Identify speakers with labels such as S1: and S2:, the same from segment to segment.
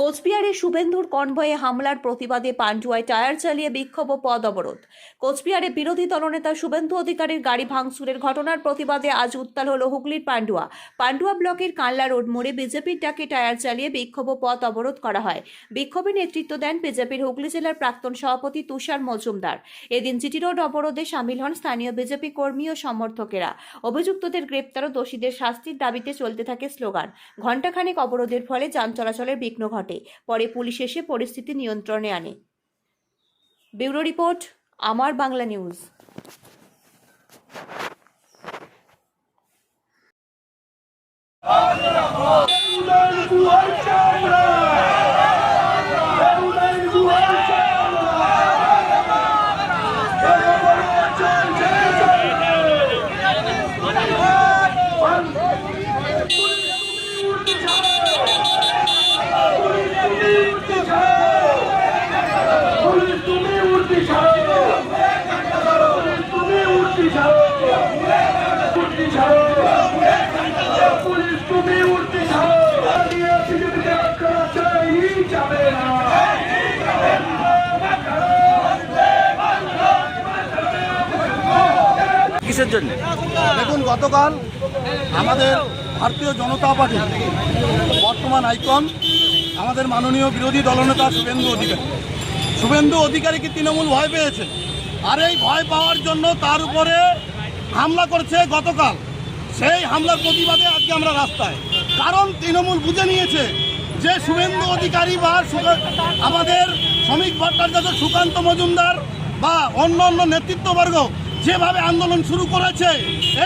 S1: কোচবিহারে শুভেন্দুর কনভয়ে হামলার প্রতিবাদে পান্ডুয়ায় টায়ার চালিয়ে বিক্ষোভ ও পদ অবরোধ। কোচবিহারে বিরোধী দলনেতা শুভেন্দু অধিকারীর গাড়ি ভাঙচুরের ঘটনার প্রতিবাদে আজ উত্তাল হল হুগলির পান্ডুয়া। পান্ডুয়া ব্লকের কানলা রোড মোড়ে বিজেপির ডাকে টায়ার চালিয়ে বিক্ষোভ ও পথ অবরোধ করা হয়। বিক্ষোভে নেতৃত্ব দেন বিজেপির হুগলি জেলার প্রাক্তন সভাপতি তুষার মজুমদার। এদিন জিটি রোড অবরোধে সামিল হন স্থানীয় বিজেপি কর্মী ও সমর্থকেরা। অভিযুক্তদের গ্রেপ্তার ও দোষীদের শাস্তির দাবিতে চলতে থাকে স্লোগান। ঘণ্টাখানেক অবরোধের ফলে যান চলাচলের বিঘ্ন ঘটে। পরে পুলিশ এসে পরিস্থিতি নিয়ন্ত্রণে আনে। ব্যুরো রিপোর্ট আমার বাংলা নিউজ।
S2: কিসের জন্য?
S3: দেখুন, গতকাল আমাদের ভারতীয় জনতা পার্টি, বর্তমান আইকন, আমাদের মাননীয় বিরোধী দলনেতা শুভেন্দু অধিকারী। শুভেন্দু অধিকারীকে তৃণমূল ভয় পেয়েছে? আর এই ভয় পাওয়ার জন্য তার উপরে হামলা করছে গতকাল। সেই হামলার প্রতিবাদে আজকে আমরা রাস্তায়। কারণ তৃণমূল বুঝে নিয়েছে যে শুভেন্দু অধিকারী বা আমাদের শ্রমিক ভট্টাচার্য সুকান্ত মজুমদার বা অন্য অন্য নেতৃত্ববর্গ যেভাবে আন্দোলন শুরু করেছে,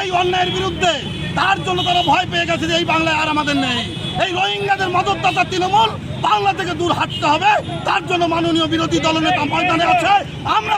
S3: এই অন্যায়ের বিরুদ্ধে তার জন্য তারা ভয় পেয়ে গেছে যে এই বাংলায় আর আমাদের নেই। এই রোহিঙ্গাদের মদতদাতা তৃণমূল বাংলা থেকে দূর হাঁটতে হবে, তার জন্য মাননীয় বিরোধী দলনেতা ময়দানে আছে। আমরা